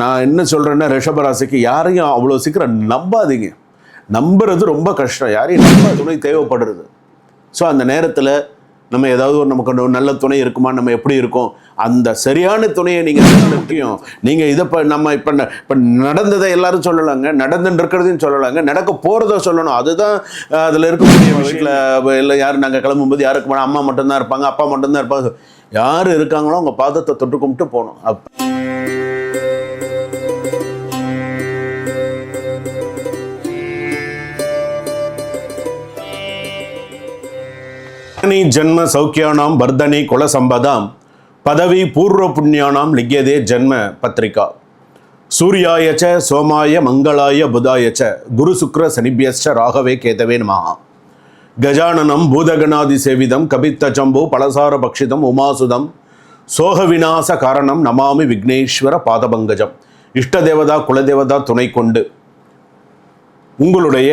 நான் என்ன சொல்றேன்னா ரிஷபராசிக்கு யாரையும் அவ்வளோ சீக்கிரம் நம்பாதீங்க. நம்புறது ரொம்ப கஷ்டம். யாரையும் நம்ப துணை தேவைப்படுறது. ஸோ அந்த நேரத்தில் நம்ம ஏதாவது ஒரு நமக்கு ஒரு நல்ல துணை இருக்குமா? நம்ம எப்படி இருக்கோம்? அந்த சரியான துணையை நீங்கள் முக்கியம் நீங்கள் இதை இப்போ நம்ம இப்போ இப்போ நடந்ததை எல்லாரும் சொல்லலாங்க. நடந்துட்டு இருக்கிறதையும் சொல்லலாங்க. நடக்க போகிறத சொல்லணும். அதுதான் அதில் இருக்கக்கூடிய வீட்டில் இல்லை யார் நாங்கள் கிளம்பும்போது யாருக்கு போனால் அம்மா மட்டும்தான் இருப்பாங்க அப்பா மட்டும்தான் இருப்பாங்க. யார் இருக்காங்களோ அவங்க பாதத்தை தொட்டு கும்பிட்டு போகணும். அப் நீ ஜன்ம சௌக்கியானாம் வர்தனி குல சம்பதாம் பதவி பூர்வ புண்ணியானாம் லிக்கியதே ஜென்ம பத்திரிகா. சூர்யாயச்ச சோமாய மங்களாய புதாயச்ச குரு சுக்ர சனிபியஸ்ச ராகவே கேதவே நமஹ. கஜானனம் பூதகணாதி சேவிதம் கபித்த ஜம்பு பலசார பக்ஷிதம் உமாசுதம் சோக விநாச காரணம் நமாமி விக்னேஸ்வர பாதபங்கஜம். இஷ்ட தேவதா குலதேவதா துணை கொண்டு உங்களுடைய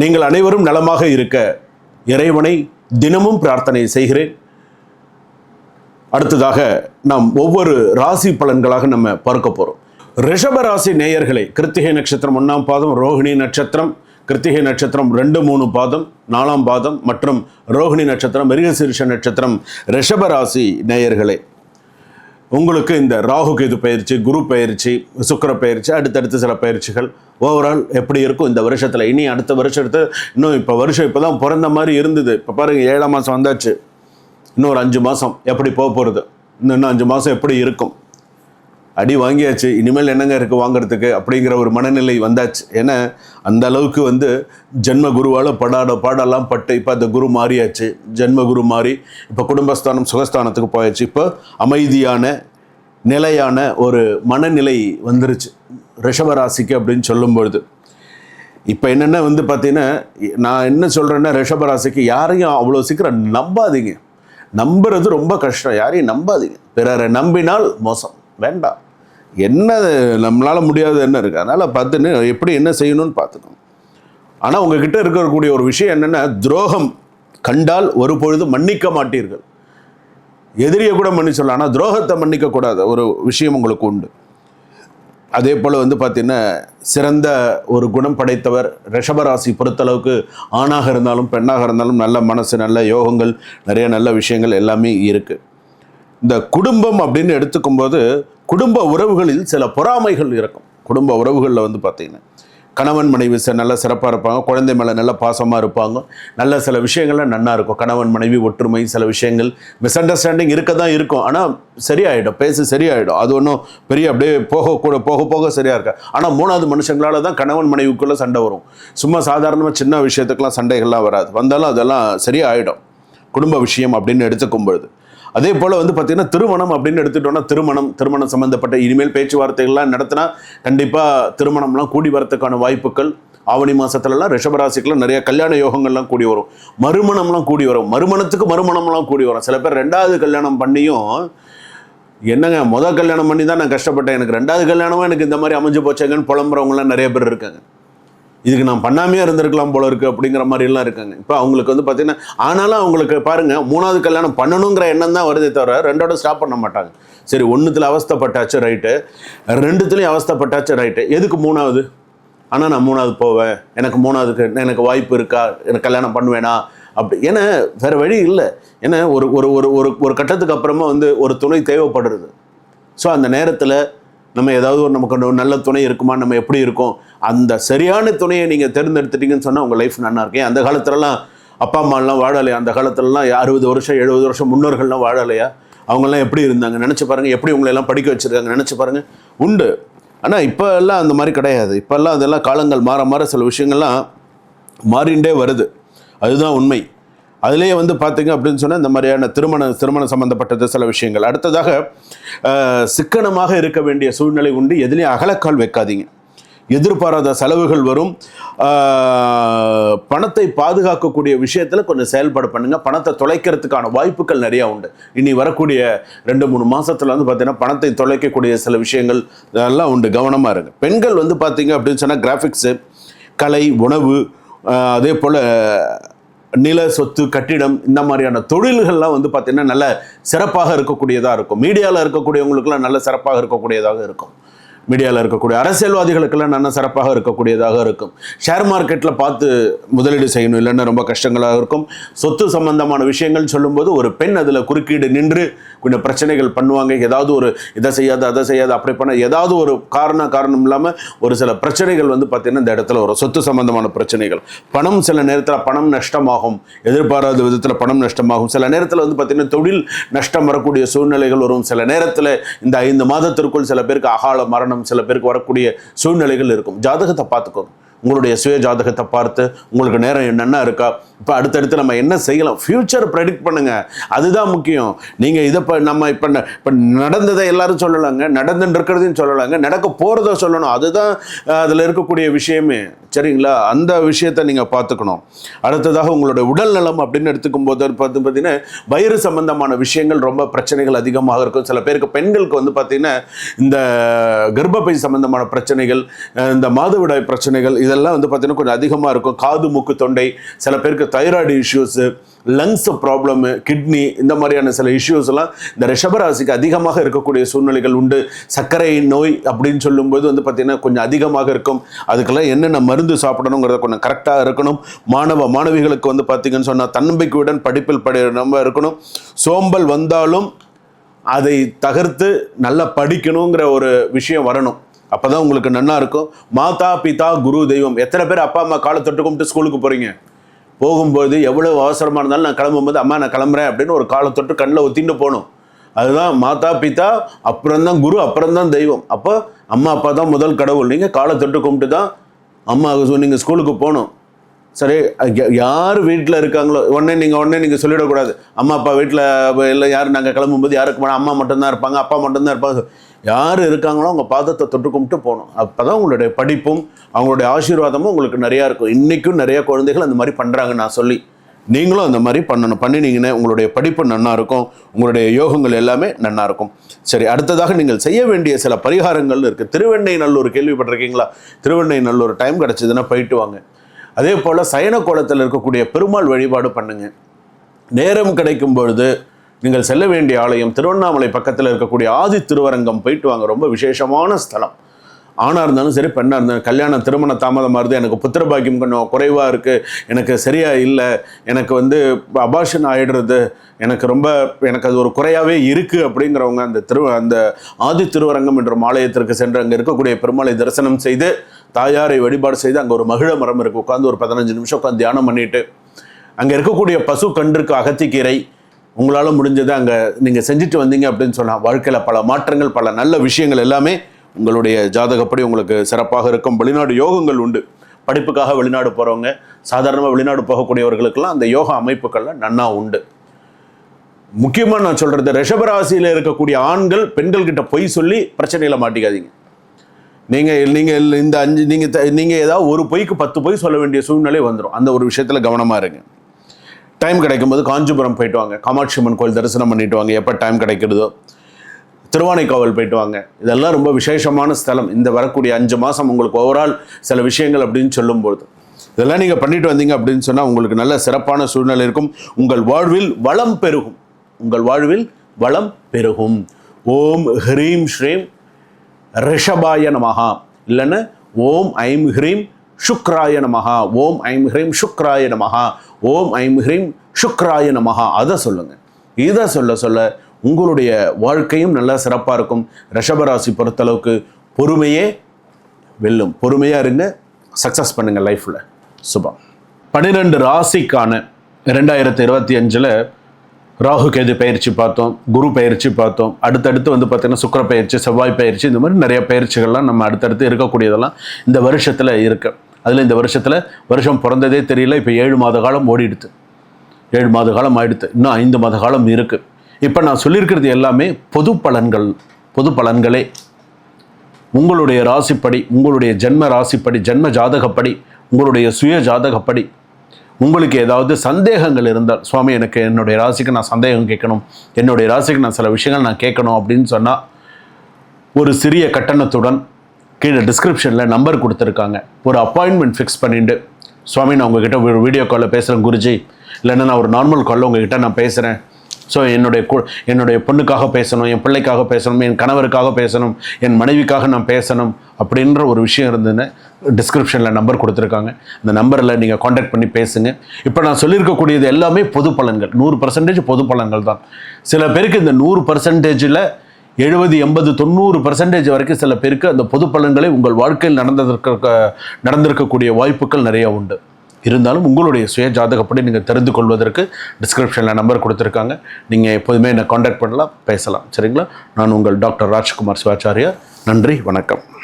நீங்கள் அனைவரும் நலமாக இருக்க இறைவனை தினமும் பிரார்த்தனை செய்கிறேன். அடுத்ததாக நாம் ஒவ்வொரு ராசி பலன்களாக நம்ம பார்க்க போகிறோம் ரிஷப ராசி நேயர்களை கிருத்திகை நட்சத்திரம் ஒன்றாம் பாதம் ரோகிணி நட்சத்திரம் கிருத்திகை நட்சத்திரம் ரெண்டு மூணு பாதம் நாலாம் பாதம் மற்றும் ரோஹிணி நட்சத்திரம் மிருகசீரிஷ நட்சத்திரம் ரிஷப ராசி நேயர்களே. உங்களுக்கு இந்த ராகு கேது பயிற்சி குரு பயிற்சி சுக்கிர பயிற்சி அடுத்தடுத்து சில பயிற்சிகள். ஓவரால் எப்படி இருக்கும் இந்த வருஷத்தில்? இனி அடுத்த வருஷத்து இன்னும் இப்போ வருஷம் இப்போ தான் பிறந்த மாதிரி இருந்தது. இப்போ பாருங்கள் ஏழாம் மாதம் வந்தாச்சு. இன்னும் ஒரு அஞ்சு மாதம் எப்படி போக போகிறது இன்னும் இன்னும் அஞ்சு மாதம் எப்படி இருக்கும்? அடி வாங்கியாச்சு இனிமேல் என்னங்க இருக்குது வாங்குறதுக்கு அப்படிங்கிற ஒரு மனநிலை வந்தாச்சு. ஏன்னா அந்த அளவுக்கு வந்து ஜென்ம குருவால் படாட பாடெல்லாம் பட்டு இப்போ அந்த குரு மாறியாச்சு. ஜென்ம குரு மாறி இப்போ குடும்பஸ்தானம் சுகஸ்தானத்துக்கு போயாச்சு. இப்போ அமைதியான நிலையான ஒரு மனநிலை வந்துருச்சு. ரிஷபராசிக்கு அப்படின்னு சொல்லும்பொழுது. இப்போ என்னென்ன வந்து பார்த்தீங்கன்னா நான் என்ன சொல்கிறேன்னா ரிஷபராசிக்கு யாரையும் அவ்வளோ சீக்கிரம் நம்பாதீங்க. நம்புறது ரொம்ப கஷ்டம். யாரையும் நம்பாதீங்க. பிறரை நம்பினால் மோசம். வேண்டாம். என்ன நம்மளால் முடியாது என்ன இருக்குது அதனால் பார்த்துன்னு எப்படி என்ன செய்யணும்னு பார்த்துக்கணும். ஆனால் உங்ககிட்ட இருக்கக்கூடிய ஒரு விஷயம் என்னென்னா துரோகம் கண்டால் ஒரு பொழுது மன்னிக்க மாட்டீர்கள். எதிரியை கூட மன்னிச்சிடலாம். ஆனால் துரோகத்தை மன்னிக்கக்கூடாத. ஒரு விஷயம் உங்களுக்கு உண்டு. அதே போல் வந்து பார்த்திங்கன்னா சிறந்த ஒரு குணம் படைத்தவர் ரிஷபராசி பொறுத்தளவுக்கு ஆணாக இருந்தாலும் பெண்ணாக இருந்தாலும் நல்ல மனசு நல்ல யோகங்கள் நிறைய நல்ல விஷயங்கள் எல்லாமே இருக்குது இந்த குடும்பம் அப்படின்னு எடுத்துக்கும்போது குடும்ப உறவுகளில் சில பொறாமைகள் இருக்கும். குடும்ப உறவுகளில் வந்து பார்த்தீங்கன்னா கணவன் மனைவி ச- நல்ல சிறப்பாக இருப்பாங்க குழந்தை மேலே நல்ல பாசமாக இருப்பாங்க நல்ல சில விஷயங்கள்லாம் நல்லா இருக்கும். கணவன் மனைவி ஒற்றுமை சில விஷயங்கள் மிஸ் அண்டர்ஸ்டாண்டிங் இருக்க தான் இருக்கும். ஆனால் சரியாயிடும். பேசி சரியாயிடும். அது ஒன்றும் பெரிய அப்படியே போக கூட போக போக சரியாக இருக்கா ஆனால் மூணாவது மனுஷங்களால தான் கணவன் மனைவிக்குள்ளே சண்டை வரும். சும்மா சாதாரணமாக சின்ன விஷயத்துக்கெல்லாம் சண்டைகள்லாம் வராது. வந்தாலும் அதெல்லாம் சரியாயிடும். குடும்ப விஷயம் அப்படின்னு எடுத்துக்கும் பொழுது. அதே போல் வந்து பார்த்தீங்கன்னா திருமணம் அப்படின்னு எடுத்துட்டோம்னா திருமணம் திருமணம் சம்மந்தப்பட்ட இனிமேல் பேச்சுவார்த்தைகள்லாம் நடத்தினா கண்டிப்பாக திருமணம்லாம் கூடி வரத்துக்கான வாய்ப்புகள் ஆவணி மாதத்துலலாம் ரிஷபராசிக்கெல்லாம் நிறைய கல்யாண யோகங்கள்லாம் கூடி வரும். மறுமணம்லாம் கூடி வரும். மறுமணத்துக்கு மறுமணம்லாம் கூடி வரும். சில பேர் ரெண்டாவது கல்யாணம் பண்ணியும் என்னங்க மொதல் கல்யாணம் பண்ணி தான் நான் கஷ்டப்பட்டேன். எனக்கு ரெண்டாவது கல்யாணமும் எனக்கு இந்த மாதிரி அமைஞ்சு போச்சேங்கன்னு புலம்புறவங்களாம் நிறைய பேர் இருக்காங்க. இதுக்கு நான் பண்ணாமையே இருந்திருக்கலாம் போல இருக்கு அப்படிங்கிற மாதிரிலாம் இருக்காங்க. இப்போ அவங்களுக்கு வந்து பார்த்தீங்கன்னா ஆனாலும் அவங்களுக்கு பாருங்க மூணாவது கல்யாணம் பண்ணணுங்கிற எண்ணம் தான் வருதே தவிர ரெண்டோட ஸ்டாப் பண்ண மாட்டாங்க. சரி ஒன்றுத்தில் அவஸ்தப்பட்டாச்சு ரைட்டு ரெண்டுத்துலேயும் அவஸ்தப்பட்டாச்சு ரைட்டு எதுக்கு மூணாவது? ஆனால் நான் மூணாவது போவேன். எனக்கு மூணாவதுக்கு எனக்கு வாய்ப்பு இருக்கா? எனக்கு கல்யாணம் பண்ணுவேனா? அப்படி ஏன்னா வேறு வழி இல்லை. ஏன்னா ஒரு ஒரு ஒரு ஒரு ஒரு கட்டத்துக்கு அப்புறமா வந்து ஒரு துணை தேவைப்படுறது. ஸோ அந்த நேரத்தில் நம்ம ஏதாவது ஒரு நமக்கு ஒரு நல்ல துணை இருக்குமா நம்ம எப்படி இருக்கோம்? அந்த சரியான துணையை நீங்கள் தேர்ந்தெடுத்துட்டீங்கன்னு சொன்னால் உங்கள் லைஃப் நல்லா இருக்கேன் அந்த காலத்துலலாம் அப்பா அம்மாலாம் வாழலையா? அந்த காலத்துலலாம் அறுபது வருஷம் எழுபது வருஷம் முன்னோர்கள்லாம் வாழலையா? அவங்கெல்லாம் எப்படி இருந்தாங்க? நினச்சி பாருங்கள் எப்படி உங்களெல்லாம் படிக்க வச்சுருக்காங்க? நினச்சி பாருங்கள் உண்டு. ஆனால் இப்போ எல்லாம் அந்த மாதிரி கிடையாது. இப்போல்லாம் அதெல்லாம் காலங்கள் மாற மாற சில விஷயங்கள்லாம் மாறிண்டே வருது. அதுதான் உண்மை. அதுலேயே வந்து பார்த்தீங்க அப்படின்னு சொன்னால் இந்த மாதிரியான திருமண திருமணம் சம்பந்தப்பட்டது சில விஷயங்கள். அடுத்ததாக சிக்கனமாக இருக்க வேண்டிய சூழ்நிலை உண்டு. எதுலேயும் அகலக்கால் வைக்காதீங்க. எதிர்பாராத செலவுகள் வரும். பணத்தை பாதுகாக்கக்கூடிய விஷயத்தில் கொஞ்சம் செயல்பாடு பண்ணுங்கள் பணத்தை தொலைக்கிறதுக்கான வாய்ப்புகள் நிறையா உண்டு. இனி வரக்கூடிய ரெண்டு மூணு மாதத்தில் வந்து பார்த்தீங்கன்னா பணத்தை தொலைக்கக்கூடிய சில விஷயங்கள் இதெல்லாம் உண்டு. கவனமாக இருங்க. பெண்கள் வந்து பார்த்தீங்க அப்படின்னு சொன்னால் கிராஃபிக்ஸு கலை உணவு அதே போல் நில சொத்து கட்டிடம் இந்த மாதிரியான தொழில்கள்லாம் வந்து பார்த்திங்கன்னா நல்ல சிறப்பாக இருக்கக்கூடியதாக இருக்கும். மீடியாவில் இருக்கக்கூடியவங்களுக்குலாம் நல்ல சிறப்பாக இருக்கக்கூடியதாக இருக்கும். மீடியாவில் இருக்கக்கூடிய அரசியல்வாதிகளுக்கெல்லாம் நல்ல சிறப்பாக இருக்கக்கூடியதாக இருக்கும். ஷேர் மார்க்கெட்டில் பார்த்து முதலீடு செய்யணும் இல்லைன்னா ரொம்ப கஷ்டங்களாக இருக்கும். சொத்து சம்பந்தமான விஷயங்கள் சொல்லும்போது ஒரு பெண் அதில் குறுக்கீடு நின்று கொஞ்சம் பிரச்சனைகள் பண்ணுவாங்க. ஏதாவது ஒரு இதை செய்யாது அதை செய்யாது அப்படி பண்ண ஏதாவது ஒரு காரண காரணம் இல்லாமல் ஒரு சில பிரச்சனைகள் வந்து பார்த்திங்கன்னா இந்த இடத்துல வரும். சொத்து சம்பந்தமான பிரச்சனைகள். பணம் சில நேரத்தில் பணம் நஷ்டமாகும். எதிர்பாராத விதத்தில் பணம் நஷ்டமாகும். சில நேரத்தில் வந்து பார்த்திங்கன்னா தொழில் நஷ்டம் வரக்கூடிய சூழ்நிலைகள் வரும். சில நேரத்தில் இந்த ஐந்து மாதத்திற்குள் சில பேருக்கு அகால மரணம் சில பேருக்கு வரக்கூடிய சூழ்நிலைகள் இருக்கும். ஜாதகத்தை பார்த்துக்கோங்க. உங்களுடைய சுய ஜாதகத்தை பார்த்து உங்களுக்கு நேரம் என்னென்ன இருக்கா? இப்போ அடுத்தடுத்து நம்ம என்ன செய்யலாம்? ஃப்யூச்சர் ப்ரெடிக்ட் பண்ணுங்கள் அதுதான் முக்கியம். நீங்கள் இதை இப்போ நம்ம இப்போ இப்போ நடந்ததை எல்லாரும் சொல்லலாங்க. நடந்துன்னு இருக்கிறதையும் சொல்லலாங்க. நடக்க போகிறத சொல்லணும். அதுதான் அதில் இருக்கக்கூடிய விஷயமே. சரிங்களா? அந்த விஷயத்தை நீங்கள் பார்த்துக்கணும். அடுத்ததாக உங்களோட உடல் நலம் அப்படின்னு எடுத்துக்கும் போது பார்த்து பார்த்தீங்கன்னா வயிறு சம்பந்தமான விஷயங்கள் ரொம்ப பிரச்சனைகள் அதிகமாக இருக்கும். சில பேருக்கு பெண்களுக்கு வந்து பார்த்தீங்கன்னா இந்த கர்ப்பப்பை சம்பந்தமான பிரச்சனைகள் இந்த மாதவிடாய் பிரச்சனைகள் இதெல்லாம் வந்து பார்த்தீங்கன்னா கொஞ்சம் அதிகமாக இருக்கும். காது மூக்கு தொண்டை சில பேருக்கு thyroid issues lungs problem kidney இந்த மாதிரியான சில இஷ்யூஸ் எல்லாம் இந்த ரிஷபராசிக்கு அதிகமாக இருக்கக்கூடிய சூழ்நிலைகள் உண்டு. சர்க்கரை நோய் அப்படின்னு சொல்லும்போது வந்து பார்த்திங்கன்னா கொஞ்சம் அதிகமாக இருக்கும். அதுக்கெல்லாம் என்னென்ன மருந்து சாப்பிடணுங்கிறத கொஞ்சம் கரெக்டாக இருக்கணும். மாணவ மாணவிகளுக்கு வந்து பார்த்தீங்கன்னு சொன்னால் தன்னம்பிக்கையுடன் படிப்பில் படி நம்ம இருக்கணும். சோம்பல் வந்தாலும் அதை தகர்த்து நல்லா படிக்கணுங்கிற ஒரு விஷயம் வரணும். அப்பதான் உங்களுக்கு நன்னா இருக்கும். மாதா பிதா குரு தெய்வம். எத்தனை பேர் அப்பா அம்மா காலை தொட்டு கும்பிட்டு ஸ்கூலுக்கு போகிறீங்க போகும்போது எவ்வளோ அவசரமாக இருந்தாலும் நான் கிளம்பும்போது அம்மா நான் கிளம்புறேன் அப்படின்னு ஒரு காலை தொட்டு கண்ணில் ஒத்திட்டு போகணும். அதுதான் மாதா பிதா அப்புறம்தான் குரு அப்புறம்தான் தெய்வம். அப்போ அம்மா அப்பா தான் முதல் கடவுள். நீங்கள் காலை தொட்டு கும்பிட்டு தான் அம்மா நீங்கள் ஸ்கூலுக்கு போகணும். சரி யார் வீட்டில் இருக்காங்களோ உடனே நீங்கள் உடனே நீங்கள் சொல்லிடக்கூடாது அம்மா அப்பா வீட்டில் இல்லை யார் நாங்கள் கிளம்பும்போது யாருக்கு போனால் அம்மா மட்டும்தான் இருப்பாங்க அப்பா மட்டும்தான் இருப்பாங்க. யார் இருக்காங்களோ அவங்க பாதத்தை தொட்டு கும்பிட்டு போகணும். அப்போ தான் உங்களுடைய படிப்பும் அவங்களுடைய ஆசீர்வாதமும் உங்களுக்கு நிறையா இருக்கும். இன்றைக்கும் நிறையா குழந்தைகள் அந்த மாதிரி பண்ணுறாங்க நான் சொல்லி. நீங்களும் அந்த மாதிரி பண்ணணும். பண்ணினீங்கன்னா உங்களுடைய படிப்பு நன்னா இருக்கும். உங்களுடைய யோகங்கள் எல்லாமே நன்னா இருக்கும். சரி அடுத்ததாக நீங்கள் செய்ய வேண்டிய சில பரிகாரங்கள் இருக்குது திருவெண்ணை நல்லூர் கேள்விப்பட்டிருக்கீங்களா? திருவெண்ணை நல்லூர் டைம் கிடச்சிதுன்னா போயிட்டு வாங்க. அதே போல் சயன கோலத்தில் இருக்கக்கூடிய பெருமாள் வழிபாடு பண்ணுங்கள் நேரம் கிடைக்கும் பொழுது நீங்கள் செல்ல வேண்டிய ஆலயம் திருவண்ணாமலை பக்கத்தில் இருக்கக்கூடிய ஆதி திருவரங்கம் போயிட்டு வாங்க. ரொம்ப விசேஷமான ஸ்தலம். ஆணாக இருந்தாலும் சரி பெண்ணாக இருந்தாலும் கல்யாணம் திருமண தாமதமாக மாறுது எனக்கு புத்திர பாக்கியம் கொஞ்சம் குறைவாக இருக்குது எனக்கு சரியாக இல்லை எனக்கு வந்து அபாஷன் ஆயிடுறது எனக்கு ரொம்ப எனக்கு அது ஒரு குறையாகவே இருக்குது அப்படிங்கிறவங்க அந்த திரு அந்த ஆதி திருவரங்கம் என்ற ஆலயத்திற்கு சென்று அங்கே இருக்கக்கூடிய பெருமாளை தரிசனம் செய்து தாயாரை வழிபாடு செய்து அங்கே ஒரு மகிழ மரம் இருக்குது உட்காந்து ஒரு பதினஞ்சு நிமிஷம் உட்காந்து தியானம் பண்ணிட்டு அங்கே இருக்கக்கூடிய பசு கன்றுக்கு அகத்திக்கீரை உங்களால் முடிஞ்சதை அங்கே நீங்கள் செஞ்சுட்டு வந்தீங்க அப்படின்னு சொன்னால் வாழ்க்கையில் பல மாற்றங்கள் பல நல்ல விஷயங்கள் எல்லாமே உங்களுடைய ஜாதகப்படி உங்களுக்கு சிறப்பாக இருக்கும். வெளிநாடு யோகங்கள் உண்டு. படிப்புக்காக வெளிநாடு போகிறவங்க சாதாரணமாக வெளிநாடு போகக்கூடியவர்களுக்கெல்லாம் அந்த யோகா அமைப்புகள்லாம் நன்னா உண்டு. முக்கியமாக நான் சொல்கிறது ரிஷபராசியில் இருக்கக்கூடிய ஆண்கள் பெண்கள் கிட்ட பொய் சொல்லி பிரச்சனையில் மாட்டிக்காதீங்க. நீங்கள் நீங்கள் இந்த அஞ்சு நீங்கள் நீங்கள் ஏதாவது ஒரு பொய்க்கு பத்து பொய் சொல்ல வேண்டிய சூழ்நிலை வந்துடும் அந்த ஒரு விஷயத்தில் கவனமாக இருங்க. டைம் கிடைக்கும்போது காஞ்சிபுரம் போயிட்டு வாங்க காமாட்சி அம்மன் கோயில் தரிசனம் பண்ணிட்டு வாங்க எப்போ டைம் கிடைக்கிறதோ. திருவானைக்காவல் போயிட்டு வாங்க இதெல்லாம் ரொம்ப விசேஷமான ஸ்தலம். இந்த வரக்கூடிய அஞ்சு மாதம் உங்களுக்கு ஓவரால் சில விஷயங்கள் அப்படின்னு சொல்லும்போது. இதெல்லாம் நீங்கள் பண்ணிட்டு வந்தீங்க அப்படின்னு சொன்னால் உங்களுக்கு நல்ல சிறப்பான சூழ்நிலை இருக்கும். உங்கள் வாழ்வில் வளம் பெருகும். உங்கள் வாழ்வில் வளம் பெருகும். ஓம் ஹ்ரீம் ஸ்ரீம் ரிஷபாய நமகா இல்லைன்னா ஓம் ஐம் ஹ்ரீம் சுக்ராய நமகா ஓம் ஐம் ஹ்ரீம் சுக்ராய நமகா ஓம் ஐம் ஹ்ரீம் சுக்ராய நமகா அதை சொல்லுங்கள் இதை சொல்ல சொல்ல உங்களுடைய வாழ்க்கையும் நல்லா சிறப்பாக இருக்கும். ரிஷபராசி பொறுத்தளவுக்கு பொறுமையே வெல்லும். பொறுமையாக இருங்க. சக்ஸஸ் பண்ணுங்கள் லைஃப்பில் சுபம். பன்னிரெண்டு ராசிக்கான ரெண்டாயிரத்தி இருபத்தி அஞ்சில் ராகு கேது பயிற்சி பார்த்தோம். குரு பயிற்சி பார்த்தோம். அடுத்தடுத்து வந்து பார்த்திங்கன்னா சுக்கர பயிற்சி செவ்வாய் பயிற்சி இந்த மாதிரி நிறைய பயிற்சிகள்லாம் நம்ம அடுத்தடுத்து இருக்கக்கூடியதெல்லாம் இந்த வருஷத்தில் இருக்குது அதில் இந்த வருஷத்தில் வருஷம் பிறந்ததே தெரியல இப்போ ஏழு மாத காலம் ஓடிடுது ஏழு மாத காலம் ஆயிடுத்து. இன்னும் ஐந்து மாத காலம் இருக்குது இப்போ நான் சொல்லியிருக்கிறது எல்லாமே பொது பலன்கள் பொது பலன்களே. உங்களுடைய ராசிப்படி உங்களுடைய ஜென்ம ராசிப்படி ஜென்ம ஜாதகப்படி உங்களுடைய சுய ஜாதகப்படி உங்களுக்கு ஏதாவது சந்தேகங்கள் இருந்தால் சுவாமி எனக்கு என்னுடைய ராசிக்கு நான் சந்தேகம் கேட்கணும் என்னுடைய ராசிக்கு நான் சில விஷயங்கள் நான் கேட்கணும் அப்படின்னு சொன்னால் ஒரு சிறிய கட்டணத்துடன் கீழே டிஸ்கிரிப்ஷனில் நம்பர் கொடுத்துருக்காங்க. ஒரு அப்பாயின்மெண்ட் ஃபிக்ஸ் பண்ணிட்டு சுவாமி நான் உங்ககிட்ட ஒரு வீடியோ காலில் பேசுகிறேன் குருஜி. இல்லைன்னா நான் ஒரு நார்மல் காலில் உங்ககிட்ட நான் பேசுகிறேன் ஸோ என்னுடைய கு என்னுடைய பொண்ணுக்காக பேசணும் என் பிள்ளைக்காக பேசணும் என் கணவருக்காக பேசணும் என் மனைவிக்காக நான் பேசணும் அப்படின்ற ஒரு விஷயம் இருந்ததுன்னு டிஸ்கிரிப்ஷனில் நம்பர் கொடுத்துருக்காங்க. அந்த நம்பரில் நீங்கள் காண்டாக்ட் பண்ணி பேசுங்க. இப்போ நான் சொல்லியிருக்கக்கூடியது எல்லாமே பொது பலன்கள். நூறு பர்சன்டேஜ் பொது பலன்கள் தான். சில பேருக்கு இந்த நூறு பர்சன்டேஜில் எழுபது எண்பது தொண்ணூறு பர்சன்டேஜ் வரைக்கும் சில பேருக்கு அந்த பொது பலன்களை உங்கள் வாழ்க்கையில் நடந்திருக்க நடந்திருக்கக்கூடிய வாய்ப்புகள் நிறைய உண்டு. இருந்தாலும் உங்களுடைய சுய ஜாதகப்படி நீங்கள் தெரிந்து கொள்வதற்கு டிஸ்கிரிப்ஷனில் நம்பர் கொடுத்துருக்காங்க. நீங்கள் எப்போதுமே என்னை காண்டாக்ட் பண்ணலாம் பேசலாம். சரிங்களா? நான் உங்கள் டாக்டர் ராஜ்குமார் சிவாச்சாரியா. நன்றி வணக்கம்.